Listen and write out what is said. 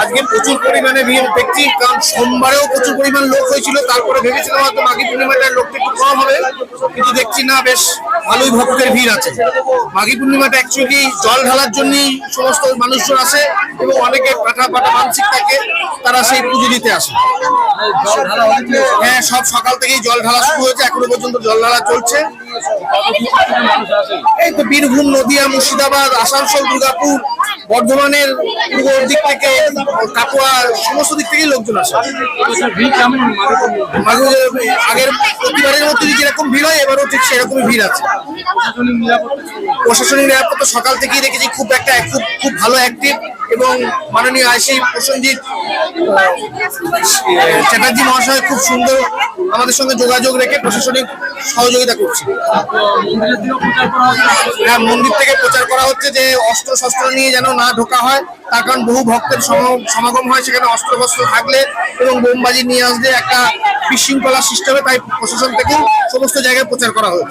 আজকে প্রচুর পরিমাণে ভিড় দেখছি কারণ সোমবারেও প্রচুর পরিমাণ লোক হয়েছিল তারপরে ভেবেছিলাম হয়তো মাঘী পূর্ণিমাটার লোকটা একটু কম হবে কিন্তু দেখছি না বেশ ভালোই ভক্তের ভিড় আছে। মাঘী পূর্ণিমাটা অ্যাকচুয়ালি জল ঢালার জন্যই সমস্ত মানুষজন আসে এবং অনেকে পাঠা পাঠা মানসিক থাকে তারা সেই পুজো দিতে আসে। হ্যাঁ সব সকাল থেকেই জল ঢালা শুরু হয়েছে এখনও পর্যন্ত জল ঢালা চলছে। এই তো বীরভূম, নদিয়া, মুর্শিদাবাদ, আসানসোল, দুর্গাপুর, বর্ধমানের পূর্ব দিক থেকে কাটোয়া সমস্ত দিক থেকেই লোকজন আসে। আগের প্রতিবারের মতো যেরকম ভিড় হয়, এবারও ঠিক সেরকমই ভিড় আছে। প্রশাসনিক নিরাপত্তা সকাল থেকেই দেখেছি, খুব একটা খুব খুব ভালো অ্যাক্টিভ এবং মাননীয় আইসি প্রসেনজিৎ চ্যাটার্জি মহাশয় খুব সুন্দর আমাদের সঙ্গে যোগাযোগ রেখে প্রশাসনিক সহযোগিতা করছে। হ্যাঁ মন্দির থেকে প্রচার করা হচ্ছে যে অস্ত্র শস্ত্র নিয়ে যেন না ঢোকা হয়, তার কারণ বহু ভক্তের সম- সমাগম হয় সেখানে অস্ত্র শস্ত্র থাকলে এবং বোমবাজি নিয়ে আসলে একটা বিশৃঙ্খলা সিস্টেমে তাই প্রশাসন থেকে সমস্ত জায়গায় প্রচার করা হয়েছে।